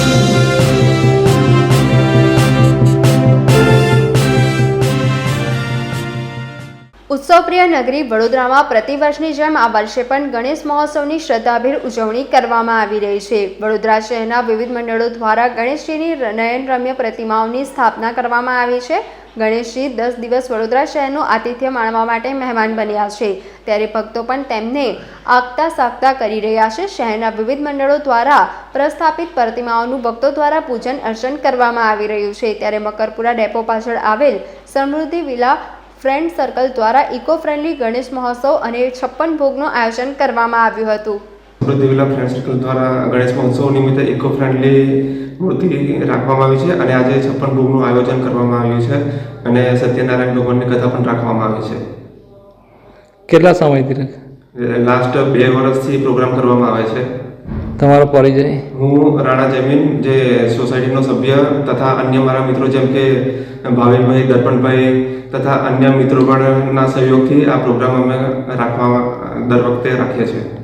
Thank you. ઉત્સવપ્રિય નગરી વડોદરામાં પ્રતિવર્ષની જેમ આ વર્ષે પણ ગણેશ મહોત્સવની શ્રદ્ધાભેર ઉજવણી કરવામાં આવી રહી છે. વડોદરા શહેરના વિવિધ મંડળો દ્વારા ગણેશજીની નયનરમ્ય પ્રતિમાઓની સ્થાપના કરવામાં આવી છે. ગણેશજી દસ દિવસ વડોદરા શહેરનું આતિથ્ય માણવા માટે મહેમાન બન્યા છે. ત્યારે ભક્તો પણ તેમને આગતા સાગતા કરી રહ્યા છે. શહેરના વિવિધ મંડળો દ્વારા પ્રસ્થાપિત પ્રતિમાઓનું ભક્તો દ્વારા પૂજન અર્ચન કરવામાં આવી રહ્યું છે. ત્યારે મકરપુરા ડેપો પાછળ આવેલ સમૃદ્ધિ વિલા ફ્રેન્ડ સર્કલ દ્વારા ઇકો ફ્રેન્ડલી ગણેશ મહોત્સવ અને છપ્પન ભોગનું આયોજન કરવામાં આવ્યું હતું. વિલા ફ્રેન્ડ સર્કલ દ્વારા ગણેશ મહોત્સવ નિમિત્તે ઇકો ફ્રેન્ડલી મૂર્તિ રાખવામાં આવી છે અને આજે છપ્પન ભોગનું આયોજન કરવામાં આવ્યું છે અને સત્યનારાયણ ભગવાનની કથા પણ રાખવામાં આવી છે. કેટલા સમયથી લાસ્ટ બે વર્ષથી પ્રોગ્રામ કરવામાં આવે છે. તમારો પરિચય? હું રાણા જમીન, જે સોસાયટીનો સભ્ય તથા અન્ય મારા મિત્રો જેમ કે ભાવિનભાઈ દર્પણભાઈ તથા અન્ય મિત્રો પણના સહયોગથી આ પ્રોગ્રામ અમે રાખવા, દર વખતે રાખીએ છીએ.